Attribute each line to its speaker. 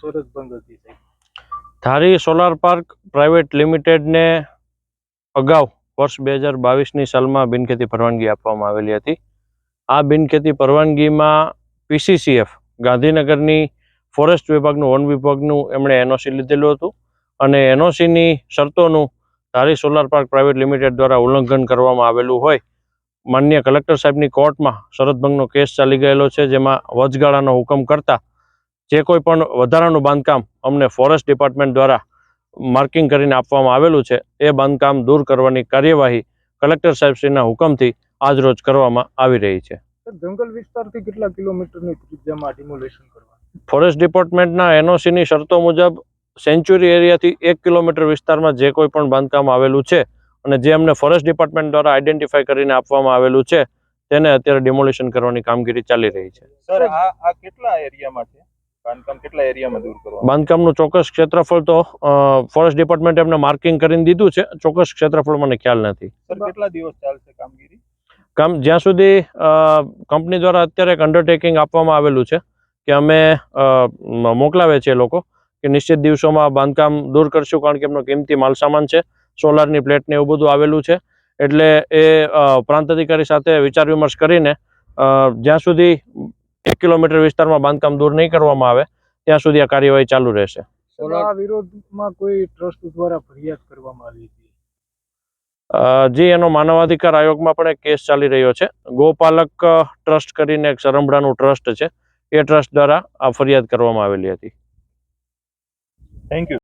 Speaker 1: શરત બંધ હતી
Speaker 2: ધારી સોલાર પાર્ક પ્રાઇવેટ લિમિટેડને અગાઉ વર્ષ બે હજાર બાવીસની સાલમાં બિનખેતી પરવાનગી આપવામાં આવેલી હતી. આ બિનખેતી પરવાનગીમાં પીસીસીએફ, ગાંધીનગરની ફોરેસ્ટ વિભાગનું, વન વિભાગનું એમણે એનઓસી લીધેલું હતું અને એનઓસીની શરતોનું Dhari solar park private limited દ્વારા ઉલ્લંઘન કરવામાં આવેલું હોય. માન્ય કલેક્ટર સાહેબની કોર્ટમાં શરતભંગનો કેસ ચાલી ગયેલો છે, જેમાં વચગાળાનો હુકમ કરતા જે કોઈ પણ વધારાનું બાંધકામ અમને ફોરેસ્ટ ડિપાર્ટમેન્ટ દ્વારા માર્કિંગ કરીને આપવામાં આવેલું છે એ બાંધકામ દૂર કરવાની કાર્યવાહી કલેક્ટર સાહેબશ્રીના હુકમથી આજરોજ કરવામાં આવી રહી છે.
Speaker 1: સર જંગલ વિસ્તારથી કેટલા કિલોમીટરની ત્રિજ્યામાં ડિમોલેશન કરવા?
Speaker 2: ફોરેસ્ટ ડિપાર્ટમેન્ટના એનઓસીની શરતો મુજબ સેન્ચ્યુરી એરિયાથી એક કિલોમીટર વિસ્તારમાં જે કોઈ પણ બાંધકામ આવેલું છે અને જે અમને ફોરેસ્ટ ડિપાર્ટમેન્ટ દ્વારા આઈડેન્ટિફાઈ કરીને આપવામાં આવેલું છે તેને અત્યારે ડિમોલિશન કરવાની કામગીરી ચાલી રહી છે.
Speaker 3: સર આ આ કેટલા એરિયામાં છે? બાંધકામ કેટલા એરિયામાં દૂર કરવા
Speaker 2: બાંધકામનું ચોક્કસ ક્ષેત્રફળ તો ફોરેસ્ટ ડિપાર્ટમેન્ટ એમને માર્કિંગ કરીને દીધું છે. ચોક્કસ ક્ષેત્રફળ મને ખ્યાલ નથી.
Speaker 3: સર કેટલા દિવસ ચાલશે કામગીરી?
Speaker 2: કામ જ્યાં સુધી કંપની દ્વારા અત્યારે એક અંડરટેકિંગ આપવામાં આવેલું છે કે અમે મોકલાવે છે એ લોકો કે નિશ્ચિત દિવસોમાં બાંધકામ દૂર કરશું કારણ કે એમનો કિંમતી માલ સામાન છે સોલારની પ્લેટ ને એવું બધું આવેલું છે. એટલે એ પ્રાંત અધિકારી સાથે વિચાર વિમર્શ કરીને અ, જ્યાં સુધી એક કિલોમીટર વિસ્તારમાં બાંધકામ દૂર નહીં કરવામાં આવે ત્યાં સુધી આ કાર્યવાહી ચાલુ રહેશે.
Speaker 1: આ વિરોધમાં કોઈ ટ્રસ્ટ દ્વારા ફરિયાદ કરવામાં આવી હતી?
Speaker 2: જી એનો માનવાધિકાર આયોગમાં પણ એક કેસ ચાલી રહ્યો છે. ગોપાલક ટ્રસ્ટ કરીને એક સરંભડાનું ટ્રસ્ટ છે. એ ટ્રસ્ટ દ્વારા આ ફરિયાદ કરવામાં આવેલી હતી.
Speaker 3: Thank you